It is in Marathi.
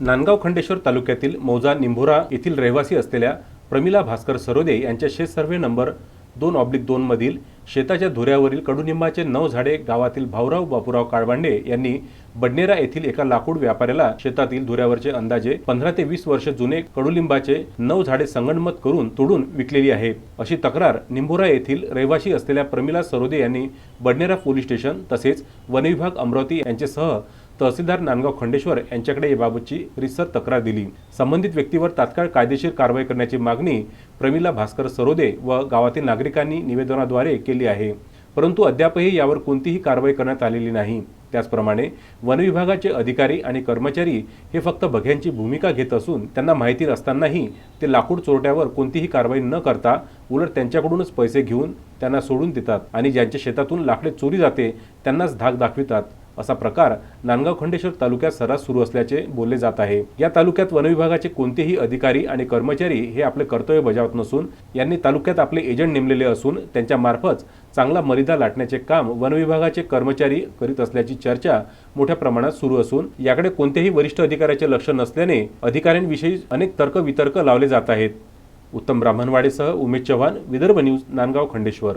नांदगाव खंडेश्वर तालुक्यातील मौजा निंभोरा येथील रहिवासी असलेल्या प्रमिला भास्कर सरोदे यांच्या शेत सर्व्हे नंबर दोन ऑब्लिक दोनमधील शेताच्या धुऱ्यावरील कडुनिंबाचे नऊ झाडे गावातील भाऊराव बापूराव काळबांडे यांनी बडनेरा येथील एका लाकूड व्यापाऱ्याला शेतातील धुऱ्यावरचे अंदाजे पंधरा ते वीस वर्ष जुने कडुलिंबाचे नऊ झाडे संगणमत करून तोडून विकलेली आहे. अशी तक्रार निंभोरा येथील रहिवासी असलेल्या प्रमिला सरोदे यांनी बडनेरा पोलीस स्टेशन तसेच वनविभाग अमरावती यांच्यासह तहसीलदार नांदगाव खंडेश्वर यांच्याकडे याबाबतची रिसर तक्रार दिली. संबंधित व्यक्तीवर तात्काळ कायदेशीर कारवाई करण्याची मागणी प्रमिला भास्कर सरोदे व गावातील नागरिकांनी निवेदनाद्वारे केली आहे. परंतु अद्यापही यावर कोणतीही कारवाई करण्यात आलेली नाही. त्याचप्रमाणे वनविभागाचे अधिकारी आणि कर्मचारी हे फक्त बघ्यांची भूमिका घेत असून त्यांना माहिती असतानाही ते लाकूड चोरट्यावर कोणतीही कारवाई न करता उलट त्यांच्याकडूनच पैसे घेऊन त्यांना सोडून देतात आणि ज्यांच्या शेतातून लाकडे चोरी जाते त्यांनाच धाक दाखवितात. असा प्रकार नांदगाव खंडेश्वर तालुक्यात सर्रास सुरू असल्याचे बोलले जात आहे. या तालुक्यात वनविभागाचे कोणतेही अधिकारी आणि कर्मचारी हे आपले कर्तव्य बजावत नसून यांनी तालुक्यात आपले एजंट नेमलेले असून त्यांच्या मार्फत चांगला मर्यादा लाटण्याचे काम वनविभागाचे कर्मचारी करीत असल्याची चर्चा मोठ्या प्रमाणात सुरू असून याकडे कोणत्याही वरिष्ठ अधिकाऱ्याचे लक्ष नसल्याने अधिकाऱ्यांविषयी अनेक तर्क वितर्क लावले जात आहेत. उत्तम ब्राह्मणवाडेसह उमेश चव्हाण विदर्भ न्यूज नांदगाव खंडेश्वर.